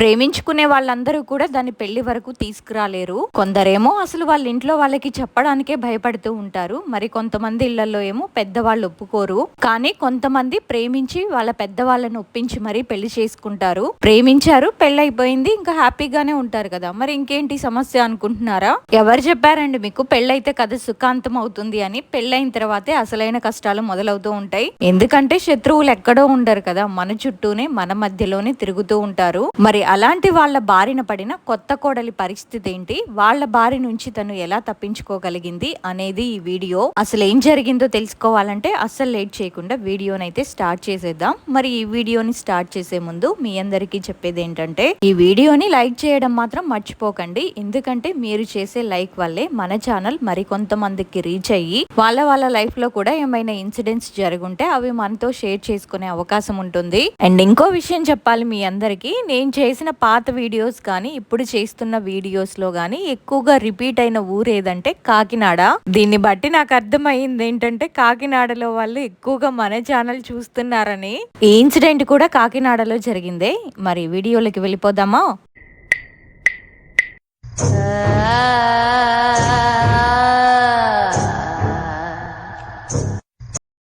ప్రేమించుకునే వాళ్ళందరూ కూడా దాన్ని పెళ్ళి వరకు తీసుకురాలేరు. కొందరేమో అసలు వాళ్ళ ఇంట్లో వాళ్ళకి చెప్పడానికే భయపడుతూ ఉంటారు. మరి కొంతమంది ఇళ్ళలో ఏమో పెద్దవాళ్ళు ఒప్పుకోరు. కానీ కొంతమంది ప్రేమించి వాళ్ళ పెద్దవాళ్ళని ఒప్పించి మరీ పెళ్ళి చేసుకుంటారు. ప్రేమించారు పెళ్ళైపోయింది ఇంకా హ్యాపీగానే ఉంటారు కదా. మరి ఇంకేంటి సమస్య అనుకుంటున్నారా? ఎవరు చెప్పారండి మీకు పెళ్ళైతే కథ సుఖాంతం అవుతుంది అని. పెళ్ళైన తర్వాతే అసలైన కష్టాలు మొదలవుతూ ఉంటాయి. ఎందుకంటే శత్రువులు ఎక్కడో ఉండరు కదా. మన చుట్టూనే మన మధ్యలోనే తిరుగుతూ ఉంటారు. మరి అలాంటి వాళ్ళ బారిన పడిన కొత్త కోడలి పరిస్థితి ఏంటి? వాళ్ళ బారి నుంచి తను ఎలా తప్పించుకోగలిగింది అనేది ఈ వీడియో. అసలు ఏం జరిగిందో తెలుసుకోవాలంటే అస్సలు లేట్ చేయకుండా వీడియోనైతే స్టార్ట్ చేసేద్దాం. మరి ఈ వీడియోని స్టార్ట్ చేసే ముందు మీ అందరికీ చెప్పేది ఏంటంటే ఈ వీడియోని లైక్ చేయడం మాత్రం మర్చిపోకండి. ఎందుకంటే మీరు చేసే లైక్ వల్లే మన ఛానల్ మరి కొంతమందికి రీచ్ అయ్యి వాళ్ళ వాళ్ళ లైఫ్లో కూడా ఏమైనా ఇన్సిడెంట్స్ జరుగుంటే అవి మనతో షేర్ చేసుకునే అవకాశం ఉంటుంది. అండ్ ఇంకో విషయం చెప్పాలి మీ అందరికీ. నేను చేసిన పాత వీడియోస్ కానీ ఇప్పుడు చేస్తున్న వీడియోస్లో కానీ ఎక్కువగా రిపీట్ అయిన ఊరు ఏదంటే కాకినాడ. దీన్ని బట్టి నాకు అర్థమైంది ఏంటంటే కాకినాడలో వాళ్ళు ఎక్కువగా మన ఛానల్ చూస్తున్నారని. ఈ ఇన్సిడెంట్ కూడా కాకినాడలో జరిగిందే. మరి వీడియోలోకి వెళ్ళిపోదామా?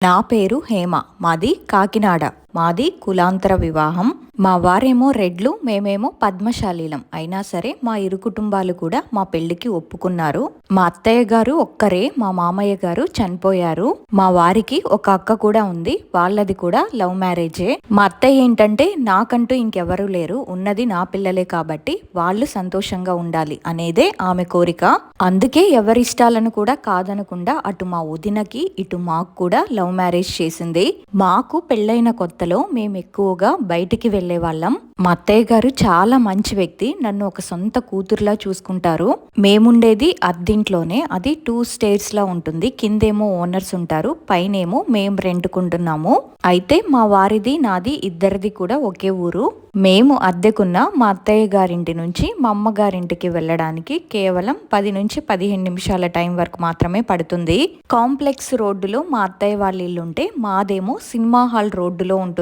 నా పేరు హేమ మాది కాకినాడ. మాది కులాంతర వివాహం. మా వారేమో రెడ్లు మేమేమో పద్మశాలీలం. అయినా సరే మా ఇరు కుటుంబాలు కూడా మా పెళ్ళికి ఒప్పుకున్నారు. మా అత్తయ్య గారు ఒక్కరే మా మామయ్య గారు చనిపోయారు. మా వారికి ఒక అక్క కూడా ఉంది వాళ్ళది కూడా లవ్ మ్యారేజే. మా అత్తయ్య ఏంటంటే నాకంటూ ఇంకెవరూ లేరు ఉన్నది నా పిల్లలే కాబట్టి వాళ్ళు సంతోషంగా ఉండాలి అనేదే ఆమె కోరిక. అందుకే ఎవరిష్టాలను కూడా కాదనకుండా అటు మా వదినకి ఇటు మాకు కూడా లవ్ మ్యారేజ్ చేసింది. మాకు పెళ్ళైన కొత్తలో మేము ఎక్కువగా బయటికి వెళ్ళే వాళ్ళం మా అత్తయ్య గారు చాలా మంచి వ్యక్తి. నన్ను ఒక సొంత కూతురులా చూసుకుంటారు. మేముండేది అద్దింట్లోనే. అది టూ స్టేర్స్ లా ఉంటుంది. కిందేమో ఓనర్స్ ఉంటారు. పైనేమో మేము రెంటుకుంటున్నాము. అయితే మా వారిది నాది ఇద్దరిది కూడా ఒకే ఊరు. మేము అద్దెకున్న మా అత్తయ్య గారింటి నుంచి మా అమ్మగారింటికి వెళ్ళడానికి కేవలం పది నుంచి పదిహేను నిమిషాల టైం వరకు మాత్రమే పడుతుంది. కాంప్లెక్స్ రోడ్డులో మా అత్తయ్య వాళ్ళ ఇల్లుంటే మాదేమో సినిమా హాల్ రోడ్డులో ఉంటుంది.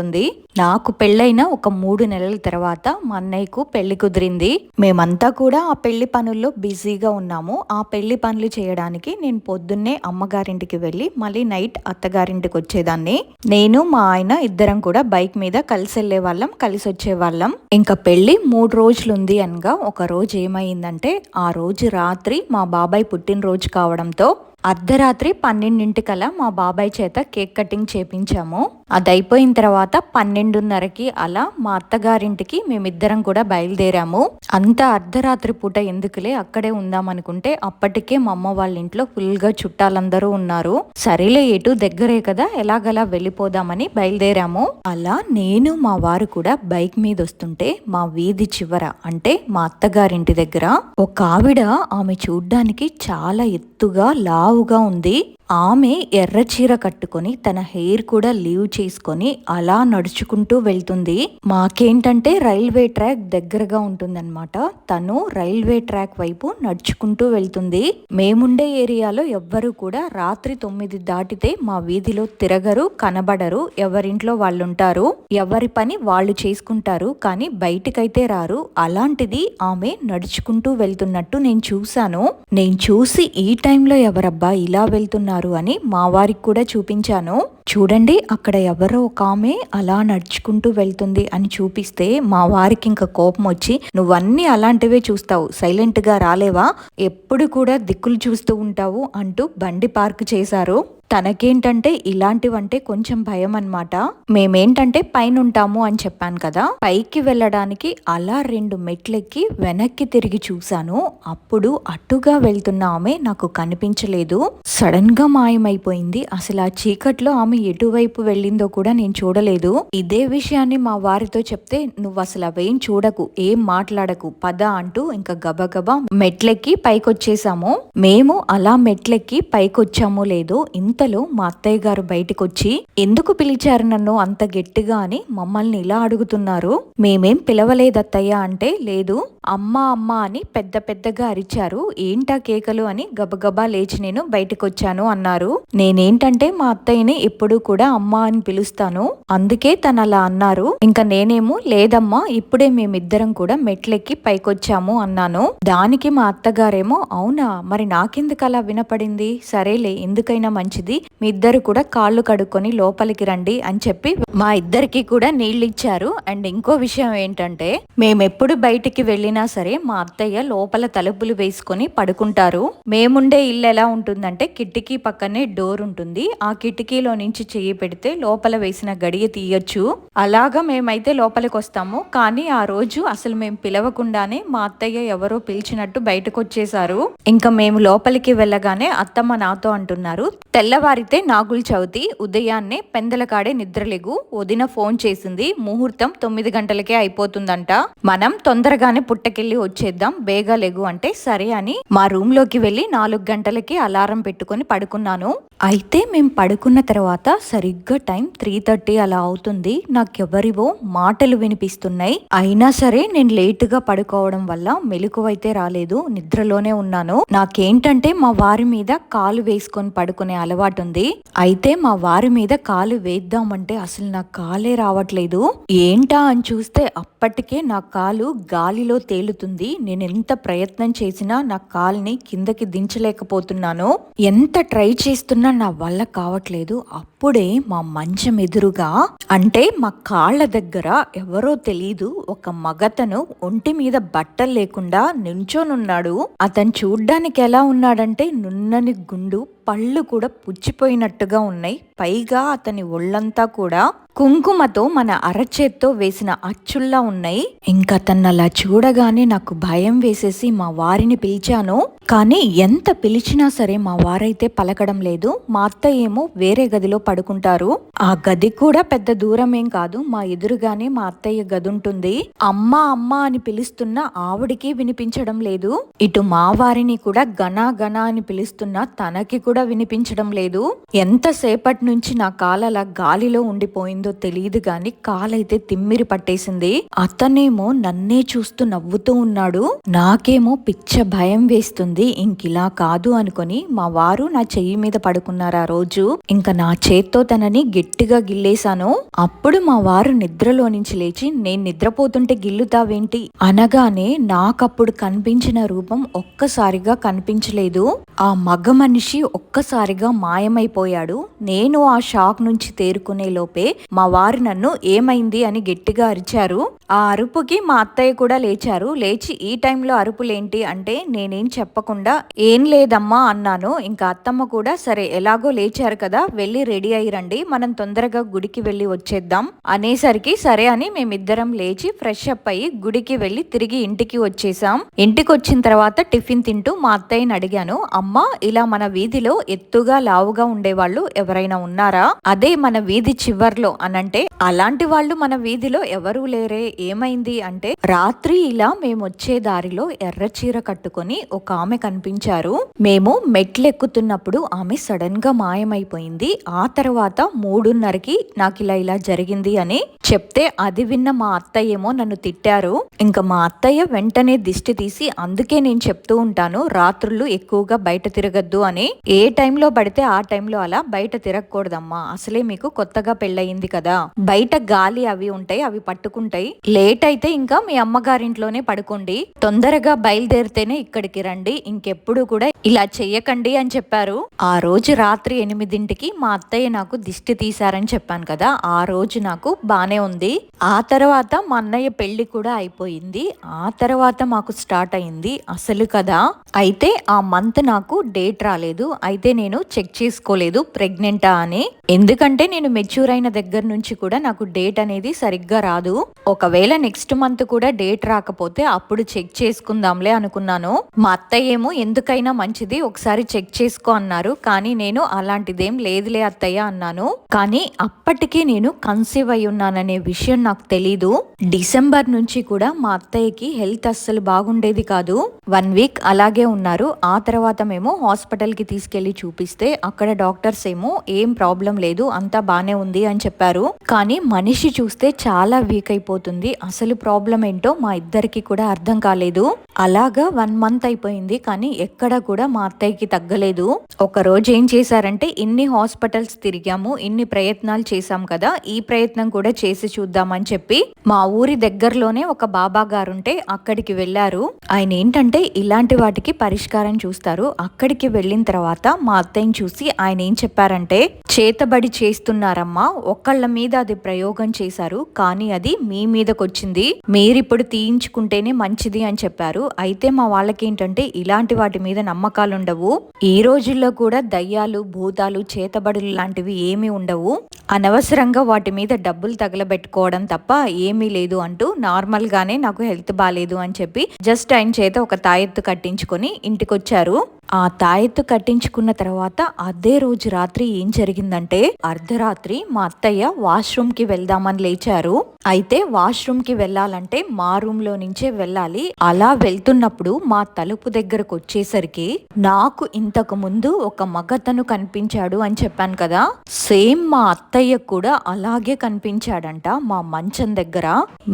నాకు పెళ్ళైన ఒక మూడు నెలల తర్వాత మా అన్నయ్యకు పెళ్ళి కుదిరింది. మేమంతా కూడా ఆ పెళ్ళి పనుల్లో బిజీగా ఉన్నాము. ఆ పెళ్ళి పనులు చేయడానికి నేను పొద్దున్నే అమ్మగారింటికి వెళ్ళి మళ్ళీ నైట్ అత్తగారింటికి వచ్చేదాన్ని. నేను మా ఆయన ఇద్దరం కూడా బైక్ మీద కలిసి వెళ్ళే వాళ్ళం కలిసి వచ్చేవాళ్ళం ఇంకా పెళ్ళి మూడు రోజులు ఉంది అనగా ఒక రోజు ఏమైందంటే ఆ రోజు రాత్రి మా బాబాయ్ పుట్టినరోజు కావడంతో అర్ధరాత్రి పన్నెండింటికల్లా మా బాబాయ్ చేత కేక్ కటింగ్ చేపించాము. అది అయిపోయిన తర్వాత పన్నెండున్నరకి అలా మా అత్తగారింటికి మేమిద్దరం కూడా బయలుదేరాము. అంత అర్ధరాత్రి పూట ఎందుకులే అక్కడే ఉందామనుకుంటే అప్పటికే మా అమ్మ వాళ్ళ ఇంట్లో ఫుల్గా చుట్టాలందరూ ఉన్నారు. సరేలే ఎటు దగ్గరే కదా ఎలాగలా వెళ్ళిపోదామని బయలుదేరాము. అలా నేను మా వారు కూడా బైక్ మీద వస్తుంటే మా వీధి చివర అంటే మా అత్తగారింటి దగ్గర ఒక ఆవిడ ఆమె చూడ్డానికి చాలా ఎత్తుగా లావుగా ఉంది. ఆమె ఎర్ర చీర కట్టుకొని తన హెయిర్ కూడా లీవ్ చేసుకొని అలా నడుచుకుంటూ వెళ్తుంది. మాకేంటంటే రైల్వే ట్రాక్ దగ్గరగా ఉంటుందన్నమాట. తను రైల్వే ట్రాక్ వైపు నడుచుకుంటూ వెళ్తుంది. మేముండే ఏరియాలో ఎవ్వరు కూడా రాత్రి తొమ్మిది దాటితే మా వీధిలో తిరగరు కనబడరు ఎవరింట్లో వాళ్ళు ఉంటారు ఎవరి పని వాళ్ళు చేసుకుంటారు కానీ బయటికైతే రారు. అలాంటిది ఆమె నడుచుకుంటూ వెళ్తున్నట్టు నేను చూశాను. నేను చూసి ఈ టైంలో ఎవరబ్బా ఇలా వెళ్తున్నారు? అని మా వారికి కూడా చూపించాను. చూడండి అక్కడ ఎవరో ఒక ఆమె అలా నడుచుకుంటూ వెళ్తుంది అని చూపిస్తే మా వారికి ఇంకా కోపం వచ్చి నువ్వన్నీ అలాంటివే చూస్తావు సైలెంట్గా రాలేవా? ఎప్పుడు కూడా దిక్కులు చూస్తూ ఉంటావు అంటూ బండి పార్క్ చేశారు. తనకేంటంటే ఇలాంటివంటే కొంచెం భయం అన్నమాట మేమేంటంటే పైన ఉంటాము అని చెప్పాను కదా. పైకి వెళ్ళడానికి అలా రెండు మెట్లెక్కి వెనక్కి తిరిగి చూశాను. అప్పుడు అటుగా వెళ్తున్న ఆమె నాకు కనిపించలేదు. సడన్గా మాయమైపోయింది. అసలు ఆ చీకట్లో ఆమె ఎటువైపు వెళ్ళిందో కూడా నేను చూడలేదు. ఇదే విషయాన్ని మా వారితో చెప్తే నువ్వు అసలు అవేం చూడకు ఏం మాట్లాడకు పద అంటూ ఇంకా గబగబా మెట్లెక్కి పైకొచ్చేసాము. మేము అలా మెట్లెక్కి పైకొచ్చాము లేదో ఇంత ఇంతలో మా అత్తయ్య గారు బయటకొచ్చి ఎందుకు పిలిచారు నన్ను అంత గట్టిగా అని మమ్మల్ని ఇలా అడుగుతున్నారు? మేమేం పిలవలేదత్తయ్య అంటే లేదు అమ్మ అమ్మ అని పెద్ద పెద్దగా అరిచారు. ఏంటా కేకలు? అని గబగబా లేచి నేను బయటకొచ్చాను అన్నారు. నేనేంటంటే మా అత్తయ్యని ఎప్పుడూ కూడా అమ్మ అని పిలుస్తాను. అందుకే తను అలా అన్నారు. ఇంకా నేనేమో లేదమ్మా ఇప్పుడే మేమిద్దరం కూడా మెట్లెక్కి పైకొచ్చాము అన్నాను. దానికి మా అత్తగారేమో అవునా మరి నాకెందుకు అలా వినపడింది? సరేలే ఎందుకైనా మంచిది. మీ ఇద్దరు కూడా కాళ్ళు కడుక్కొని లోపలికి రండి అని చెప్పి మా ఇద్దరికి కూడా నీళ్ళు ఇచ్చారు అండ్ ఇంకో విషయం ఏంటంటే మేమెప్పుడు బయటికి వెళ్ళినా సరే మా అత్తయ్య లోపల తలుపులు వేసుకొని పడుకుంటారు. మేముండే ఇల్లు ఎలా ఉంటుందంటే కిటికీ పక్కనే డోర్ ఉంటుంది. ఆ కిటికీలో నుంచి చెయ్యి పెడితే లోపల వేసిన గడియ తీయొచ్చు. అలాగా మేమైతే లోపలికి వస్తాము. కానీ ఆ రోజు అసలు మేము పిలవకుండానే మా అత్తయ్య ఎవరో పిలిచినట్టు బయటకు వచ్చేసారు ఇంకా మేము లోపలికి వెళ్ళగానే అత్తమ్మ నాతో అంటున్నారు తెల్లవారితే నాగుల చవితి ఉదయాన్నే పెందలకాడే నిద్రలేగు వదిన ఫోన్ చేసింది ముహూర్తం తొమ్మిది గంటలకే అయిపోతుందంట. మనం తొందరగానే పుట్టకెళ్ళి వచ్చేద్దాం బేగా లెగు అంటే సరే అని మా రూమ్లోకి వెళ్ళి నాలుగు గంటలకి అలారం పెట్టుకొని పడుకున్నాను. అయితే మేము పడుకున్న తర్వాత సరిగ్గా టైం త్రీ థర్టీ అలా అవుతుంది నాకెవరివో మాటలు వినిపిస్తున్నాయి. అయినా సరే నేను లేటుగా పడుకోవడం వల్ల మెలకువైతే రాలేదు నిద్రలోనే ఉన్నాను. నాకేంటంటే మా వారి మీద కాలు వేసుకొని పడుకునే అలవాటు ఉంది అయితే మా వారి మీద కాలు వేద్దామంటే అసలు నా కాలే రావట్లేదు. ఏంటా అని చూస్తే అప్పటికే నా కాలు గాలిలో తేలుతుంది. నేను ఎంత ప్రయత్నం చేసినా నా కాల్ని కిందకి దించలేకపోతున్నాను. ఎంత ట్రై చేస్తున్నా నా వల్ల కావట్లేదు. అప్పుడే మా మంచం ఎదురుగా అంటే మా కాళ్ళ దగ్గర ఎవరో తెలీదు ఒక మగతను ఒంటి మీద బట్టలు లేకుండా నించోనున్నాడు అతను చూడ్డానికి ఎలా ఉన్నాడంటే నున్నని గుండు పళ్ళు కూడా పుచ్చిపోయినట్టుగా ఉన్నాయి. పైగా అతని ఒళ్ళంతా కూడా కుంకుమతో మన అరచేత్తో వేసిన అచ్చుల్లా ఉన్నాయి. ఇంకా తను అలా చూడగానే నాకు భయం వేసేసి మా వారిని పిలిచాను. కానీ ఎంత పిలిచినా సరే మా వారైతే పలకడం లేదు. మా అత్త ఏమో వేరే గదిలో పడుకుంటారు. ఆ గది కూడా పెద్ద దూరం ఏం కాదు. మా ఎదురుగానే మా అత్తయ్య గది ఉంటుంది. అమ్మ అమ్మ అని పిలుస్తున్న ఆవిడికి వినిపించడం లేదు. ఇటు మా వారిని కూడా గనా గనా అని పిలుస్తున్న తనకి కూడా వినిపించడం లేదు. ఎంతసేపటి నుంచి నా కాలు అలా గాలిలో ఉండిపోయిందో తెలియదు గాని కాలైతే తిమ్మిరి పట్టేసింది. అతనేమో నన్నే చూస్తూ నవ్వుతూ ఉన్నాడు. నాకేమో పిచ్చ భయం వేస్తుంది. ఇంకిలా కాదు అనుకొని మా వారు నా చెయ్యి మీద పడుకున్నారు ఆ రోజు. ఇంకా నా చేత్తో తనని గట్టిగా గిల్లేశాను. అప్పుడు మా వారు నిద్రలో నుంచి లేచి నేను నిద్రపోతుంటే గిల్లుతావేంటి? అనగానే నాకప్పుడు కనిపించిన రూపం ఒక్కసారిగా కనిపించలేదు. ఆ మగ మనిషి ఒక్కసారిగా మాయమైపోయాడు. నేను నేను ఆ షాక్ నుంచి తేరుకునే లోపే మా వారు నన్ను ఏమైంది అని గట్టిగా అరిచారు. ఆ అరుపుకి మా అత్తయ్య కూడా లేచారు. లేచి ఈ టైంలో అరుపులేంటి అంటే నేనేం చెప్పకుండా ఏం లేదమ్మా అన్నాను. ఇంకా అత్తమ్మ కూడా సరే ఎలాగో లేచారు కదా వెళ్ళి రెడీ అయ్యి రండి. మనం తొందరగా గుడికి వెళ్ళి వచ్చేద్దాం అనేసరికి సరే అని మేమిద్దరం లేచి ఫ్రెష్ అప్ అయ్యి గుడికి వెళ్ళి తిరిగి ఇంటికి వచ్చేసాం. ఇంటికి వచ్చిన తర్వాత టిఫిన్ తింటూ మా అత్తయ్యని అడిగాను. అమ్మ ఇలా మన వీధిలో ఎత్తుగా లావుగా ఉండేవాళ్ళు ఎవరైనా ఉన్నారా? అదే మన వీధి చివర్లో అనంటే అలాంటి వాళ్ళు మన వీధిలో ఎవరూ లేరే. ఏమైంది అంటే రాత్రి ఇలా మేము వచ్చే దారిలో ఎర్ర చీర కట్టుకొని ఒక ఆమె కనిపించారు. మేము మెట్లెక్కుతున్నప్పుడు ఆమె సడన్గా మాయమైపోయింది. ఆ తర్వాత మూడున్నరకి నాకు ఇలా ఇలా జరిగింది అని చెప్తే అది విన్న మా అత్తయ్య ఏమో నన్ను తిట్టారు. ఇంకా మా అత్తయ్య వెంటనే దిష్టి తీసి అందుకే నేను చెప్తూ ఉంటాను రాత్రులు ఎక్కువగా బయట తిరగద్దు అని. ఏ టైంలో పడితే ఆ టైంలో అలా బయట తిరగకూడదమ్మా. అసలే మీకు కొత్తగా పెళ్ళయింది కదా. బయట గాలి అవి ఉంటాయి అవి పట్టుకుంటాయి. లేట్ అయితే ఇంకా మీ అమ్మగారింట్లోనే పడుకోండి. తొందరగా బయలుదేరితేనే ఇక్కడికి రండి. ఇంకెప్పుడు కూడా ఇలా చెయ్యకండి అని చెప్పారు. ఆ రోజు రాత్రి ఎనిమిదింటికి మా అత్తయ్య నాకు దిష్టి తీశారని చెప్పాను కదా ఆ రోజు నాకు బానే ఉంది. ఆ తర్వాత మా అన్నయ్య పెళ్ళి కూడా అయిపోయింది. ఆ తర్వాత మాకు స్టార్ట్ అయింది అసలు కదా అయితే ఆ మంత్ నాకు డేట్ రాలేదు. అయితే నేను చెక్ చేసుకోలేదు ప్రెగ్నెంటా అని. ఎందుకంటే నేను మెచ్యూర్ అయిన దగ్గర నుంచి కూడా నాకు డేట్ అనేది సరిగ్గా రాదు. ఒకవేళ నెక్స్ట్ మంత్ కూడా డేట్ రాకపోతే అప్పుడు చెక్ చేసుకుందాంలే అనుకున్నాను. మా అత్తయ్య ఏమో ఎందుకైనా మంచిది ఒకసారి చెక్ చేసుకో అన్నారు. కానీ నేను అలాంటిదేం లేదులే అత్తయ్య అన్నాను. కానీ అప్పటికే నేను కన్సీవ్ అయి ఉన్నాననే విషయం నాకు తెలీదు. డిసెంబర్ నుంచి కూడా మా అత్తయ్యకి హెల్త్ అస్సలు బాగుండేది కాదు. వన్ వీక్ అలాగే ఉన్నారు. ఆ తర్వాత మేము హాస్పిటల్కి తీసుకెళ్ళి చూపిస్తే అక్కడ డాక్టర్స్ ఏమో ఏం ప్రాబ్లం లేదు అంతా బానే ఉంది అని చెప్పారు. కానీ కానీ మనిషి చూస్తే చాలా వీక్ అయిపోతుంది. అసలు ప్రాబ్లం ఏంటో మా ఇద్దరికి కూడా అర్థం కాలేదు. అలాగా వన్ మంత్ అయిపోయింది కానీ ఎక్కడ కూడా మా అత్తయ్యకి తగ్గలేదు. ఒక రోజు ఏం చేశారంటే ఇన్ని హాస్పిటల్స్ తిరిగాము ఇన్ని ప్రయత్నాలు చేశాం కదా ఈ ప్రయత్నం కూడా చేసి చూద్దామని చెప్పి మా ఊరి దగ్గరలోనే ఒక బాబా గారుంటే అక్కడికి వెళ్ళారు. ఆయన ఏంటంటే ఇలాంటి వాటికి పరిష్కారం చూస్తారు. అక్కడికి వెళ్ళిన తర్వాత మా అత్తయ్యని చూసి ఆయన ఏం చెప్పారంటే చేతబడి చేస్తున్నారమ్మా ఒకళ్ళ మీద అది ప్రయోగం చేశారు కానీ అది మీ మీదకొచ్చింది. మీరిప్పుడు తీయించుకుంటేనే మంచిది అని చెప్పారు. అయితే మా వాళ్ళకి ఏంటంటే ఇలాంటి వాటి మీద నమ్మకాలు ఉండవు ఈ రోజుల్లో కూడా దయ్యాలు భూతాలు చేతబడులు లాంటివి ఏమీ ఉండవు. అనవసరంగా వాటి మీద డబ్బులు తగలబెట్టుకోవడం తప్ప ఏమీ లేదు అంటూ నార్మల్ గానే నాకు హెల్త్ బాగాలేదు అని చెప్పి జస్ట్ ఆయన చేత ఒక తాయెత్తు కట్టించుకొని ఇంటికొచ్చారు. ఆ తాయెత్తు కట్టించుకున్న తర్వాత అదే రోజు రాత్రి ఏం జరిగిందంటే అర్ధరాత్రి మా అత్తయ్య వాష్రూమ్కి వెళ్దామని లేచారు. అయితే వాష్రూమ్కి వెళ్ళాలంటే మా రూమ్లో నుంచే వెళ్ళాలి. అలా వెళ్తున్నప్పుడు మా తలుపు దగ్గరకు వచ్చేసరికి నాకు ఇంతకు ముందు ఒక మగతను కనిపించాడు అని చెప్పాను కదా. సేమ్ మా అత్తయ్య కూడా అలాగే కనిపించాడంట మా మంచం దగ్గర.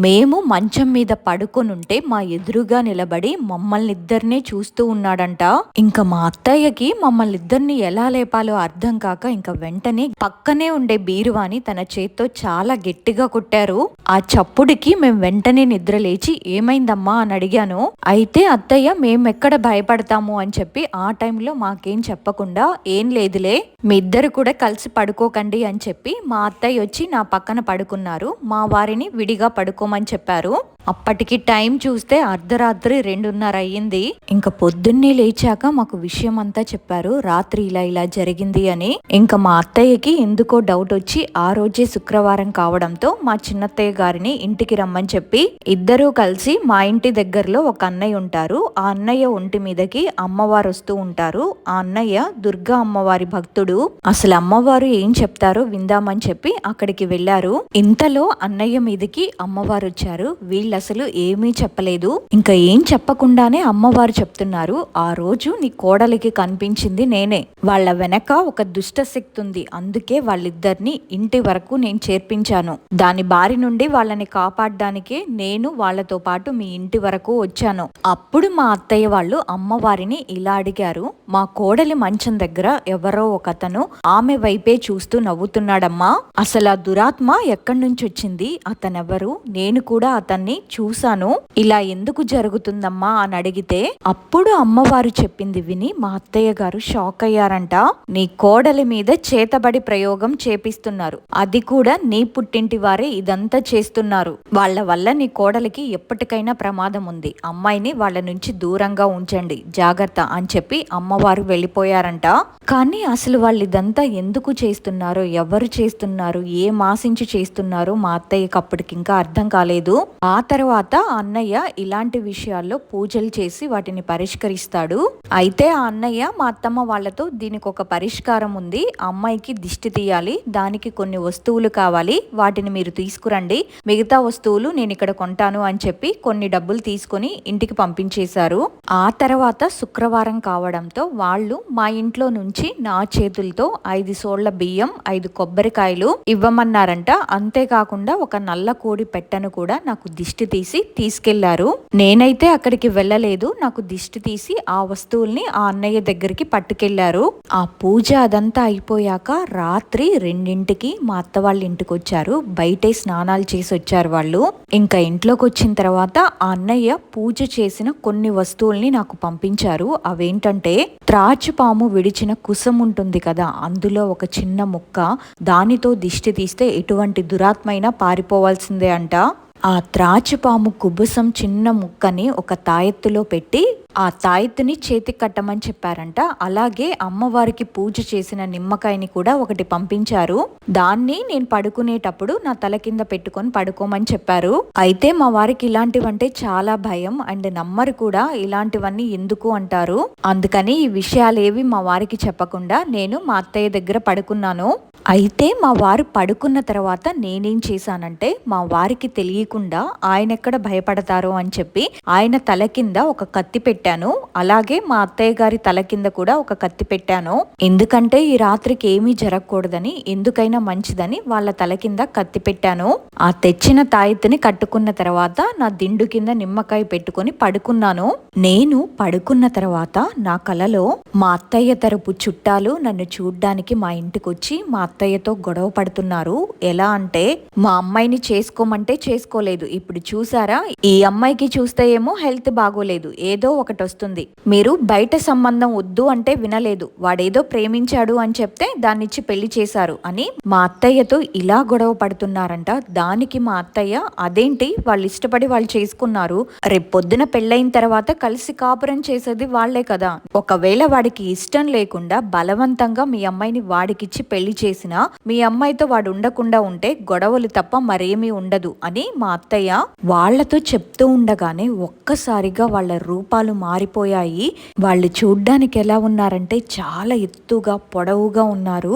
మేము మంచం మీద పడుకొని ఉంటే మా ఎదురుగా నిలబడి మమ్మల్ని ఇద్దరినే చూస్తూ ఉన్నాడంట. ఇంకా మా అత్తయ్యకి మమ్మల్ని ఇద్దరిని ఎలా లేపాలో అర్థం కాక ఇంకా వెంటనే పక్కనే ఉండే బీరువాని తన చేత్తో చాలా గట్టిగా కొట్టారు. ఆ చప్పుడికి మేము వెంటనే నిద్ర లేచి ఏమైందమ్మా అని అడిగాను. అయితే అత్తయ్య మేమెక్కడ భయపడతాము? అని చెప్పి ఆ టైంలో మాకేం చెప్పకుండా ఏం లేదులే మీ ఇద్దరు కూడా కలిసి పడుకోకండి అని చెప్పి మా అత్తయ్య వచ్చి నా పక్కన పడుకున్నారు. మా వారిని విడిగా పడుకోమని చెప్పారు. అప్పటికి టైం చూస్తే అర్ధరాత్రి రెండున్నర అయ్యింది. ఇంకా పొద్దున్నే లేచాక మాకు విషయం అంతా చెప్పారు. రాత్రి ఇలా ఇలా జరిగింది అని. ఇంకా మా అత్తయ్యకి ఎందుకో డౌట్ వచ్చి ఆ రోజే శుక్రవారం కావడంతో మా చిన్నత్తయ్య గారిని ఇంటికి రమ్మని చెప్పి ఇద్దరూ కలిసి మా ఇంటి దగ్గరలో ఒక అన్నయ్య ఉంటారు. ఆ అన్నయ్య ఒంటి మీదకి అమ్మవారు వస్తూ ఉంటారు. ఆ అన్నయ్య దుర్గా అమ్మవారి భక్తుడు. అసలు అమ్మవారు ఏం చెప్తారో విందామని చెప్పి అక్కడికి వెళ్ళారు ఇంతలో అన్నయ్య మీదకి అమ్మవారు వచ్చారు. వీళ్ళు అసలు ఏమీ చెప్పలేదు. ఇంకా ఏం చెప్పకుండానే అమ్మవారు చెప్తున్నారు ఆ రోజు నీ కోడలికి కనిపించింది నేనే. వాళ్ళ వెనక ఒక దుష్ట శక్తి ఉంది. అందుకే వాళ్ళిద్దరిని ఇంటి వరకు నేను చేర్పించాను. దాని బారి నుండి వాళ్ళని కాపాడడానికే నేను వాళ్ళతో పాటు మీ ఇంటి వరకు వచ్చాను. అప్పుడు మా అత్తయ్య వాళ్ళు అమ్మవారిని ఇలా అడిగారు మా కోడలి మంచం దగ్గర ఎవరో ఒకతను ఆమె వైపే చూస్తూ నవ్వుతున్నాడమ్మా. అసలు ఆ దురాత్మ ఎక్కడి నుంచి వచ్చింది? అతనెవరు? నేను కూడా అతన్ని చూశాను. ఇలా ఎందుకు జరుగుతుందమ్మా అని అడిగితే అప్పుడు అమ్మవారు చెప్పింది విని మా అత్తయ్య గారు షాక్ అయ్యారంట. నీ కోడలి మీద చేతబడి ప్రయోగం చేపిస్తున్నారు. అది కూడా నీ పుట్టింటి వారే ఇదంతా చేస్తున్నారు. వాళ్ళ వల్ల నీ కోడలికి ఎప్పటికైనా ప్రమాదం ఉంది. అమ్మాయిని వాళ్ళ నుంచి దూరంగా ఉంచండి. జాగ్రత్త అని చెప్పి అమ్మవారు వెళ్ళిపోయారంట. కానీ అసలు వాళ్ళు ఇదంతా ఎందుకు చేస్తున్నారో ఎవరు చేస్తున్నారు ఏ మాసించి చేస్తున్నారో మా అత్తయ్యకి అప్పటికి ఇంకా అర్థం కాలేదు. ఆ తర్వాత అన్నయ్య ఇలాంటి విషయాల్లో పూజలు చేసి వాటిని పరిష్కరిస్తాడు. అయితే ఆ అన్నయ్య మా అత్తమ్మ వాళ్ళతో దీనికి ఒక పరిష్కారం ఉంది. అమ్మాయికి దిష్టి తీయాలి దానికి కొన్ని వస్తువులు కావాలి వాటిని మీరు తీసుకురండి. మిగతా వస్తువులు నేను ఇక్కడ కొంటాను అని చెప్పి కొన్ని డబ్బులు తీసుకొని ఇంటికి పంపించేశారు. ఆ తర్వాత శుక్రవారం కావడంతో వాళ్ళు మా ఇంట్లో నుంచి నా చేతులతో ఐదు సోళ్ళ బియ్యం ఐదు కొబ్బరికాయలు ఇవ్వమన్నారంట. అంతేకాకుండా ఒక నల్ల కోడి పెట్టను కూడా నాకు దిష్టి దిష్టి తీసి తీసుకెళ్ళారు. నేనైతే అక్కడికి వెళ్ళలేదు. నాకు దిష్టి తీసి ఆ వస్తువుల్ని ఆ అన్నయ్య దగ్గరికి పట్టుకెళ్ళారు. ఆ పూజ అదంతా అయిపోయాక రాత్రి రెండింటికి మా అత్త వాళ్ళ ఇంటికి వచ్చారు. బయటే స్నానాలు చేసి వచ్చారు వాళ్ళు. ఇంకా ఇంట్లోకి వచ్చిన తర్వాత ఆ అన్నయ్య పూజ చేసిన కొన్ని వస్తువుల్ని నాకు పంపించారు. అవేంటంటే త్రాచుపాము విడిచిన కుసం ఉంటుంది కదా అందులో ఒక చిన్న ముక్క. దానితో దిష్టి తీస్తే ఎటువంటి దురాత్మైనా పారిపోవాల్సిందే అంట. ఆ త్రాచుపాము కుబుసం చిన్న ముక్కని ఒక తాయెత్తులో పెట్టి ఆ తాయెత్తుని చేతికి కట్టమని చెప్పారంట. అలాగే అమ్మవారికి పూజ చేసిన నిమ్మకాయని కూడా ఒకటి పంపించారు. దాన్ని నేను పడుకునేటప్పుడు నా తల కింద పెట్టుకొని పడుకోమని చెప్పారు. అయితే మా వారికి ఇలాంటివంటే చాలా భయం అండ్ నమ్మరు కూడా ఇలాంటివన్నీ ఎందుకు అంటారు. అందుకని ఈ విషయాలేవి మా వారికి చెప్పకుండా నేను మా అత్తయ్య దగ్గర పడుకున్నాను. అయితే మా వారు పడుకున్న తర్వాత నేనేం చేశానంటే మా వారికి తెలియకుండా ఆయన ఎక్కడ భయపడతారో అని చెప్పి ఆయన తల కింద ఒక కత్తి పెట్టాను. అలాగే మా అత్తయ్య గారి తల కింద కూడా ఒక కత్తి పెట్టాను. ఎందుకంటే ఈ రాత్రికి ఏమీ జరగకూడదని ఎందుకైనా మంచిదని వాళ్ళ తల కింద కత్తి పెట్టాను. ఆ తెచ్చిన తాయెత్తుని కట్టుకున్న తర్వాత నా దిండు కింద నిమ్మకాయ పెట్టుకొని పడుకున్నాను. నేను పడుకున్న తర్వాత నా కలలో మా అత్తయ్య తరపు చుట్టాలు నన్ను చూడ్డానికి మా ఇంటికి వచ్చి మా అత్తయ్యతో గొడవ పడుతున్నారు. ఎలా అంటే మా అమ్మాయిని చేసుకోమంటే చేసుకోలేదు. ఇప్పుడు చూసారా? ఈ అమ్మాయికి చూస్తే ఏమో హెల్త్ బాగోలేదు. ఏదో ఒకటి వస్తుంది మీరు బయట సంబంధం వద్దు అంటే వినలేదు. వాడేదో ప్రేమించాడు అని చెప్తే దాన్నిచ్చి పెళ్ళి చేశారు అని మా అత్తయ్యతో ఇలా గొడవ పడుతున్నారంట. దానికి మా అత్తయ్య అదేంటి? వాళ్ళు ఇష్టపడి వాళ్ళు చేసుకున్నారు. రేపు పొద్దున పెళ్ళైన తర్వాత కలిసి కాపురం చేసేది వాళ్ళే కదా. ఒకవేళ వాడికి ఇష్టం లేకుండా బలవంతంగా మీ అమ్మాయిని వాడికిచ్చి పెళ్ళి చేసినా మీ అమ్మాయితో వాడు ఉండకుండా ఉంటే గొడవలు తప్ప మరేమీ ఉండదు అని మా అత్తయ్య వాళ్ళతో చెప్తూ ఉండగానే ఒక్కసారిగా వాళ్ళ రూపాలు మారిపోయాయి. వాళ్ళు చూడ్డానికి ఎలా ఉన్నారంటే చాలా ఎత్తుగా పొడవుగా ఉన్నారు.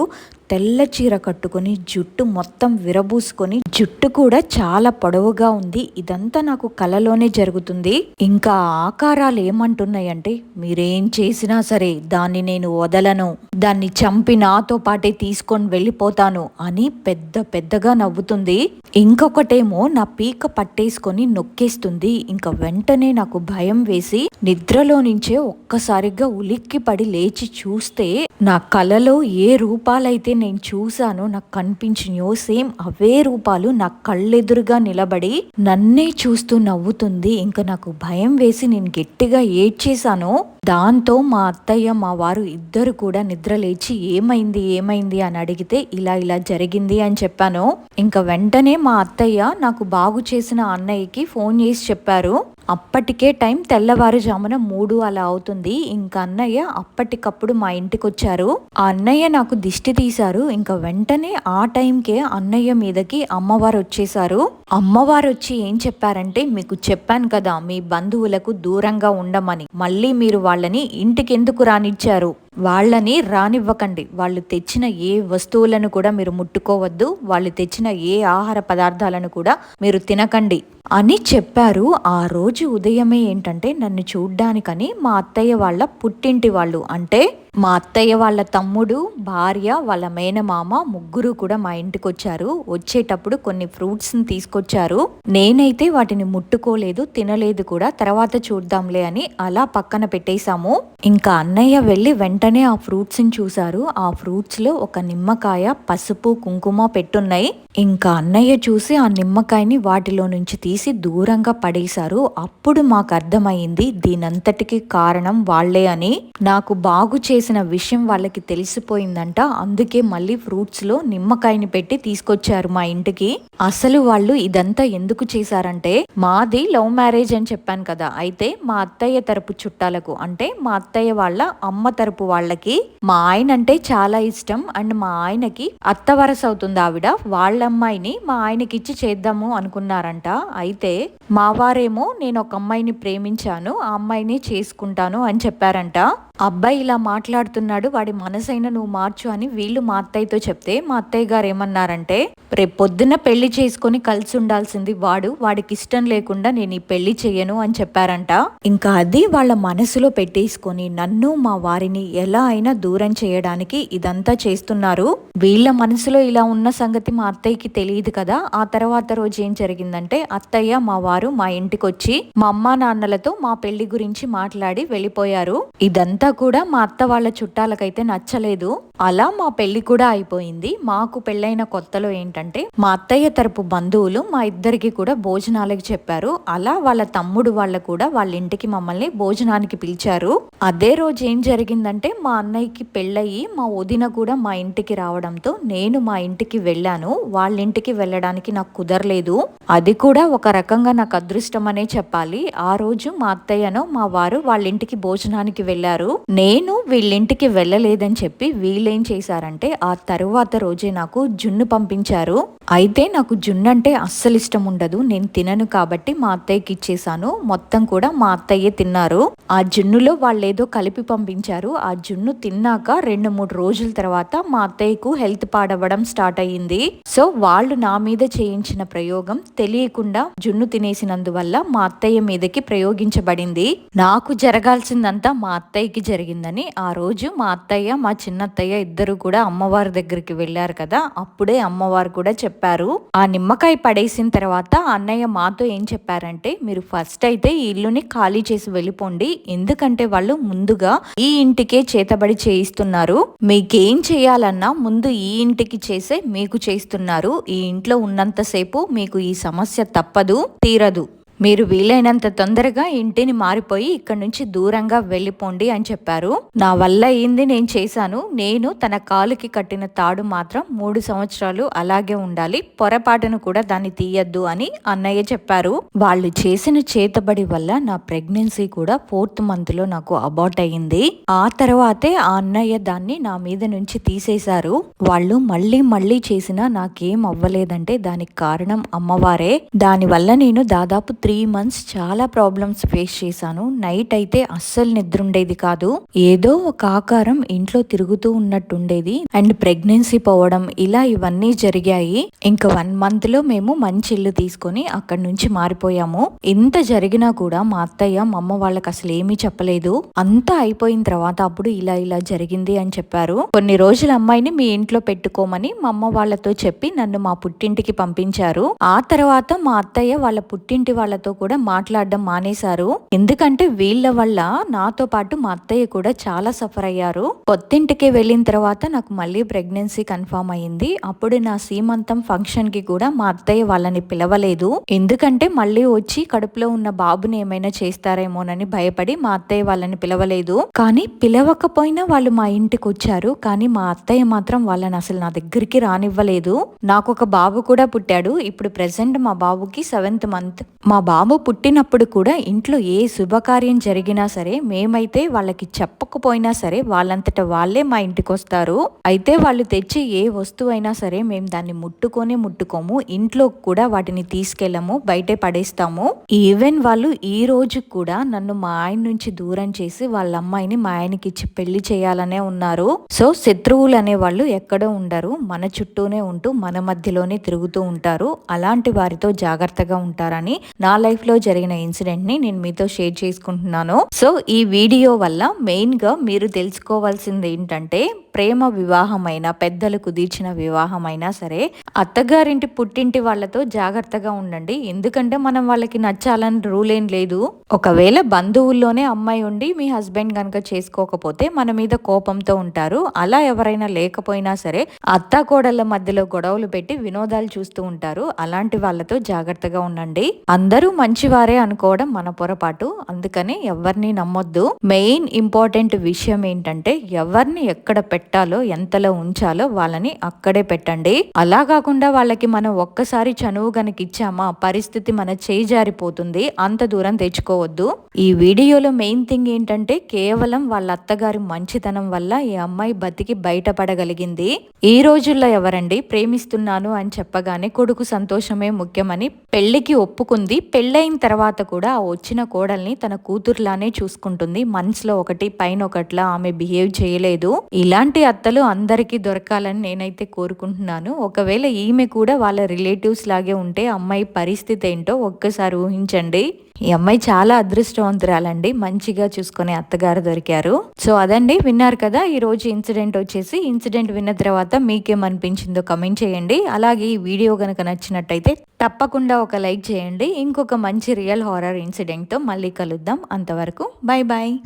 తెల్ల చీర కట్టుకొని జుట్టు మొత్తం విరబూసుకొని జుట్టు కూడా చాలా పొడవుగా ఉంది. ఇదంతా నాకు కలలోనే జరుగుతుంది. ఇంకా ఆకారాలు ఏమంటున్నాయంటే మీరేం చేసినా సరే దాన్ని నేను వదలను. దాన్ని చంపి నాతో పాటే తీసుకొని వెళ్ళిపోతాను అని పెద్ద పెద్దగా నవ్వుతుంది. ఇంకొకటేమో నా పీక పట్టేసుకొని నొక్కేస్తుంది. ఇంకా వెంటనే నాకు భయం వేసి నిద్రలో నుంచే ఒక్కసారిగా ఉలిక్కి పడి లేచి చూస్తే నా కలలో ఏ రూపాలైతే నేను చూశానో నాకు కనిపించినయో సేమ్ అవే రూపాలు నా కళ్ళెదురుగా నిలబడి నన్నే చూస్తూ నవ్వుతుంది. ఇంకా నాకు భయం వేసి నేను గట్టిగా ఏడ్చేశాను. దాంతో మా అత్తయ్య మా వారు ఇద్దరు కూడా నిద్ర లేచి ఏమైంది ఏమైంది? అని అడిగితే ఇలా ఇలా జరిగింది అని చెప్పాను. ఇంకా వెంటనే మా అత్తయ్య నాకు బాగు చేసిన అన్నయ్యకి ఫోన్ చేసి చెప్పారు. అప్పటికే టైం తెల్లవారుజామున మూడు అలా అవుతుంది. ఇంకా అన్నయ్య అప్పటికప్పుడు మా ఇంటికి వచ్చారు ఆ అన్నయ్య నాకు దిష్టి తీశారు. ఇంకా వెంటనే ఆ టైంకే అన్నయ్య మీదకి అమ్మవారు వచ్చేసారు అమ్మవారు వచ్చి ఏం చెప్పారంటే మీకు చెప్పాను కదా మీ బంధువులకు దూరంగా ఉండమని. మళ్ళీ మీరు వాళ్ళని ఇంటికెందుకు రానిచ్చారు? వాళ్ళని రానివ్వకండి. వాళ్ళు తెచ్చిన ఏ వస్తువులను కూడా మీరు ముట్టుకోవద్దు. వాళ్ళు తెచ్చిన ఏ ఆహార పదార్థాలను కూడా మీరు తినకండి అని చెప్పారు. ఆ రోజు ఉదయమే ఏంటంటే నన్ను చూడ్డానికని మా అత్తయ్య వాళ్ళ పుట్టింటి వాళ్ళు. అంటే మా అత్తయ్య వాళ్ళ తమ్ముడు భార్య వాళ్ళ మేనమామ ముగ్గురు కూడా మా ఇంటికి వచ్చారు వచ్చేటప్పుడు కొన్ని ఫ్రూట్స్ని తీసుకొచ్చారు. నేనైతే వాటిని ముట్టుకోలేదు తినలేదు కూడా. తర్వాత చూద్దాంలే అని అలా పక్కన పెట్టేశాము. ఇంకా అన్నయ్య వెళ్ళి వెంటనే ఆ ఫ్రూట్స్ని చూశారు. ఆ ఫ్రూట్స్లో ఒక నిమ్మకాయ పసుపు కుంకుమ పెట్టున్నాయి. ఇంకా అన్నయ్య చూసి ఆ నిమ్మకాయని వాటిలో నుంచి తీసి దూరంగా పడేశారు. అప్పుడు మాకు అర్థమైంది దీనంతటికి కారణం వాళ్ళే అని. నాకు బాగు చేసిన విషయం వాళ్ళకి తెలిసిపోయిందంట. అందుకే మళ్ళీ ఫ్రూట్స్లో నిమ్మకాయని పెట్టి తీసుకొచ్చారు మా ఇంటికి. అసలు వాళ్ళు ఇదంతా ఎందుకు చేశారంటే మాది లవ్ మ్యారేజ్ అని చెప్పాను కదా. అయితే మా అత్తయ్య తరపు చుట్టాలకు అంటే మా అత్తయ్య వాళ్ళ అమ్మ తరపు వాళ్ళకి మా ఆయన అంటే చాలా ఇష్టం. అండ్ మా ఆయనకి అత్త వరస అవుతుంది ఆవిడ. వాళ్ళ అమ్మాయిని మా ఆయనకి ఇచ్చి చేద్దాము అనుకున్నారంట. అయితే మా వారేమో నేను ఒక అమ్మాయిని ప్రేమించాను ఆ అమ్మాయిని చేసుకుంటాను అని చెప్పారంట. అబ్బాయి ఇలా మాట్లాడుతున్నాడు వాడి మనసైనా నువ్వు మార్చు అని వీళ్ళు మా అత్తయ్యతో చెప్తే మా అత్తయ్య గారు ఏమన్నారంటే రేపు పొద్దున్న పెళ్ళి చేసుకొని కలిసి ఉండాల్సింది వాడు వాడికి ఇష్టం లేకుండా నేను ఈ పెళ్ళి చెయ్యను అని చెప్పారంట. ఇంకా అది వాళ్ళ మనసులో పెట్టేసుకొని నన్ను మా వారిని ఎలా అయినా దూరం చేయడానికి ఇదంతా చేస్తున్నారు. వీళ్ళ మనసులో ఇలా ఉన్న సంగతి మా అత్తయ్యకి తెలియదు కదా ఆ తర్వాత రోజు ఏం జరిగిందంటే అత్తయ్య మా వారు మా ఇంటికి వచ్చి మా అమ్మా నాన్నలతో మా పెళ్ళి గురించి మాట్లాడి వెళ్ళిపోయారు. ఇదంతా ఇదంతా కూడా మా అత్త వాళ్ళ చుట్టాలకైతే నచ్చలేదు. అలా మా పెళ్ళి కూడా అయిపోయింది. మాకు పెళ్ళైన కొత్తలో ఏంటంటే మా అత్తయ్య తరపు బంధువులు మా ఇద్దరికి కూడా భోజనాలకి చెప్పారు. అలా వాళ్ళ తమ్ముడు వాళ్ళ కూడా వాళ్ళ ఇంటికి మమ్మల్ని భోజనానికి పిలిచారు. అదే రోజు ఏం జరిగిందంటే మా అన్నయ్యకి పెళ్ళయి మా వదిన కూడా మా ఇంటికి రావడంతో నేను మా ఇంటికి వెళ్ళాను. వాళ్ళ ఇంటికి వెళ్ళడానికి నాకు కుదరలేదు. అది కూడా ఒక రకంగా నాకు అదృష్టం అనే చెప్పాలి. ఆ రోజు మా అత్తయ్యను మా వారు వాళ్ళ ఇంటికి భోజనానికి వెళ్ళారు. నేను వీళ్ళింటికి వెళ్ళలేదని చెప్పి వీళ్ళేం చేశారంటే ఆ తరువాత రోజే నాకు జున్ను పంపించారు. అయితే నాకు జున్ను అంటే అస్సలు ఇష్టం ఉండదు. నేను తినను కాబట్టి మా అత్తయ్యకి ఇచ్చేసాను మొత్తం కూడా మా అత్తయ్యే తిన్నారు. ఆ జున్నులో వాళ్ళు ఏదో కలిపి పంపించారు. ఆ జున్ను తిన్నాక రెండు మూడు రోజుల తర్వాత మా అత్తయ్యకు హెల్త్ పాడవడం స్టార్ట్ అయ్యింది. సో వాళ్ళు నా మీద చేయించిన ప్రయోగం తెలియకుండా జున్ను తినేసినందువల్ల మా అత్తయ్య మీదకి ప్రయోగించబడింది. నాకు జరగాల్సిందంతా మా అత్తయ్యకి జరిగిందని ఆ రోజు మా అత్తయ్య మా చిన్నత్తయ్య ఇద్దరు కూడా అమ్మవారి దగ్గరికి వెళ్ళారు కదా. అప్పుడే అమ్మవారు కూడా చెప్పారు ఆ నిమ్మకాయ పడేసిన తర్వాత అన్నయ్య మాతో ఏం చెప్పారంటే మీరు ఫస్ట్ అయితే ఈ ఇల్లుని ఖాళీ చేసి వెళ్ళిపోండి. ఎందుకంటే వాళ్ళు ముందుగా ఈ ఇంటికే చేతబడి చేయిస్తున్నారు. మీకేం చేయాలన్నా ముందు ఈ ఇంటికి చేసే మీకు చేస్తున్నారు ఈ ఇంట్లో ఉన్నంతసేపు మీకు ఈ సమస్య తప్పదు తీరదు. మీరు వీలైనంత తొందరగా ఇంటిని మారిపోయి ఇక్కడ నుంచి దూరంగా వెళ్ళిపోండి అని చెప్పారు. నా వల్ల అయింది నేను చేశాను. నేను తన కాలుకి కట్టిన తాడు మాత్రం మూడు సంవత్సరాలు అలాగే ఉండాలి. పొరపాటును కూడా దాన్ని తీయద్దు అని అన్నయ్య చెప్పారు. వాళ్ళు చేసిన చేతబడి వల్ల నా ప్రెగ్నెన్సీ కూడా ఫోర్త్ మంత్లో నాకు అబార్ట్ అయ్యింది. ఆ తర్వాతే ఆ అన్నయ్య దాన్ని నా మీద నుంచి తీసేశారు. వాళ్ళు మళ్ళీ మళ్ళీ చేసినా నాకేం అవ్వలేదంటే దానికి కారణం అమ్మవారే. దాని వల్ల నేను దాదాపు త్రీ త్రీ మంత్స్ చాలా ప్రాబ్లమ్స్ ఫేస్ చేశాను. నైట్ అయితే అస్సలు నిద్ర ఉండేది కాదు. ఏదో ఒక ఆకారం ఇంట్లో తిరుగుతూ ఉన్నట్టుండేది. అండ్ ప్రెగ్నెన్సీ పోవడం ఇలా ఇవన్నీ జరిగాయి. ఇంకా వన్ మంత్లో మేము మంచి ఇల్లు తీసుకొని అక్కడి నుంచి మారిపోయాము. ఇంత జరిగినా కూడా మా అత్తయ్య మా అమ్మ వాళ్ళకి అసలు ఏమీ చెప్పలేదు. అంతా అయిపోయిన తర్వాత అప్పుడు ఇలా ఇలా జరిగింది అని చెప్పారు. కొన్ని రోజుల అమ్మాయిని మీ ఇంట్లో పెట్టుకోమని మా అమ్మ వాళ్ళతో చెప్పి నన్ను మా పుట్టింటికి పంపించారు. ఆ తర్వాత మా అత్తయ్య వాళ్ళ పుట్టింటి వాళ్ళ వాళ్ళతో కూడా మాట్లాడడం మానేశారు. ఎందుకంటే వీళ్ళ వల్ల నాతో పాటు మా అత్తయ్య కూడా చాలా సఫర్ అయ్యారు. కొత్తింటికి వెళ్ళిన తర్వాత నాకు మళ్ళీ ప్రెగ్నెన్సీ కన్ఫర్మ్ అయింది అప్పుడు నా సీమంతం ఫంక్షన్కి కూడా మా అత్తయ్య వాళ్ళని పిలవలేదు. ఎందుకంటే మళ్ళీ వచ్చి కడుపులో ఉన్న బాబుని ఏమైనా చేస్తారేమోనని భయపడి మా అత్తయ్య వాళ్ళని పిలవలేదు. కానీ పిలవకపోయినా వాళ్ళు మా ఇంటికి వచ్చారు. కానీ మా అత్తయ్య మాత్రం వాళ్ళని అసలు నా దగ్గరికి రానివ్వలేదు. నాకు ఒక బాబు కూడా పుట్టాడు. ఇప్పుడు ప్రెసెంట్ మా బాబుకి సెవెంత్ మంత్. మా బాబు పుట్టినప్పుడు కూడా ఇంట్లో ఏ శుభకార్యం జరిగినా సరే మేమైతే వాళ్ళకి చెప్పకపోయినా సరే వాళ్ళంతట వాళ్ళే మా ఇంటికి వస్తారు అయితే వాళ్ళు తెచ్చి ఏ వస్తువు అయినా సరే మేము దాన్ని ముట్టుకొని ముట్టుకోము. ఇంట్లో కూడా వాటిని తీసుకెళ్ళము బయటే పడేస్తాము. ఈవెన్ వాళ్ళు ఈ రోజు కూడా నన్ను మా ఆయన నుంచి దూరం చేసి వాళ్ళ అమ్మాయిని మా ఆయనకి ఇచ్చి పెళ్ళి చేయాలనే ఉన్నారు. సో శత్రువులు అనే వాళ్ళు ఎక్కడో ఉండరు. మన చుట్టూనే ఉంటూ మన మధ్యలోనే తిరుగుతూ ఉంటారు. అలాంటి వారితో జాగ్రత్తగా ఉంటారని నా లైఫ్లో జరిగిన ఇన్సిడెంట్ని నేను మీతో షేర్ చేసుకుంటున్నాను. సో ఈ వీడియో వల్ల మెయిన్గా మీరు తెలుసుకోవాల్సింది ఏంటంటే ప్రేమ వివాహమైనా పెద్దలు కుదిర్చిన వివాహమైనా సరే అత్తగారింటి పుట్టింటి వాళ్ళతో జాగ్రత్తగా ఉండండి. ఎందుకంటే మనం వాళ్ళకి నచ్చాలని రూల్ ఏం లేదు. ఒకవేళ బంధువుల్లోనే అమ్మాయి ఉండి మీ హస్బెండ్ కనుక చేసుకోకపోతే మన మీద కోపంతో ఉంటారు. అలా ఎవరైనా లేకపోయినా సరే అత్త కోడళ్ళ మధ్యలో గొడవలు పెట్టి వినోదాలు చూస్తూ ఉంటారు. అలాంటి వాళ్ళతో జాగ్రత్తగా ఉండండి. అందరూ మంచివారే అనుకోవడం మన పొరపాటు. అందుకని ఎవరిని నమ్మొద్దు. మెయిన్ ఇంపార్టెంట్ విషయం ఏంటంటే ఎవరిని ఎక్కడ పెట్ట పెట్టాలో ఎంతలో ఉంచాలో వాళ్ళని అక్కడే పెట్టండి. అలా కాకుండా వాళ్ళకి మనం ఒక్కసారి చనువు గనక ఇచ్చామా పరిస్థితి మన చేయి జారిపోతుంది అంత దూరం తెచ్చుకోవద్దు. ఈ వీడియోలో మెయిన్ థింగ్ ఏంటంటే కేవలం వాళ్ళ అత్తగారి మంచితనం వల్ల ఈ అమ్మాయి బతికి బయటపడగలిగింది. ఈ రోజుల్లో ఎవరండి ప్రేమిస్తున్నాను అని చెప్పగానే కొడుకు సంతోషమే ముఖ్యమని పెళ్ళికి ఒప్పుకుంది. పెళ్ళైన తర్వాత కూడా ఆ వచ్చిన కోడల్ని తన కూతురులానే చూసుకుంటుంది. మనసులో ఒకటి పైన ఒకట్లా ఆమె బిహేవ్ చేయలేదు. ఇలాంటి అత్తలు అందరికీ దొరకాలని నేనైతే కోరుకుంటున్నాను. ఒకవేళ ఈమె కూడా వాళ్ళ రిలేటివ్స్ లాగే ఉంటే అమ్మాయి పరిస్థితి ఏంటో ఒక్కసారి ఊహించండి. ఈ అమ్మాయి చాలా అదృష్టవంతురాలండి. మంచిగా చూసుకునే అత్తగారు దొరికారు. సో అదండి. విన్నారు కదా ఈ రోజు ఇన్సిడెంట్ వచ్చేసి. ఇన్సిడెంట్ విన్న తర్వాత మీకేమనిపించిందో కమెంట్ చేయండి. అలాగే ఈ వీడియో కనుక నచ్చినట్టయితే తప్పకుండా ఒక లైక్ చేయండి. ఇంకొక మంచి రియల్ హారర్ ఇన్సిడెంట్తో మళ్ళీ కలుద్దాం. అంతవరకు బాయ్ బాయ్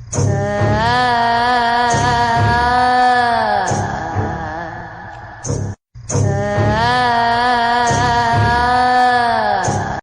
ah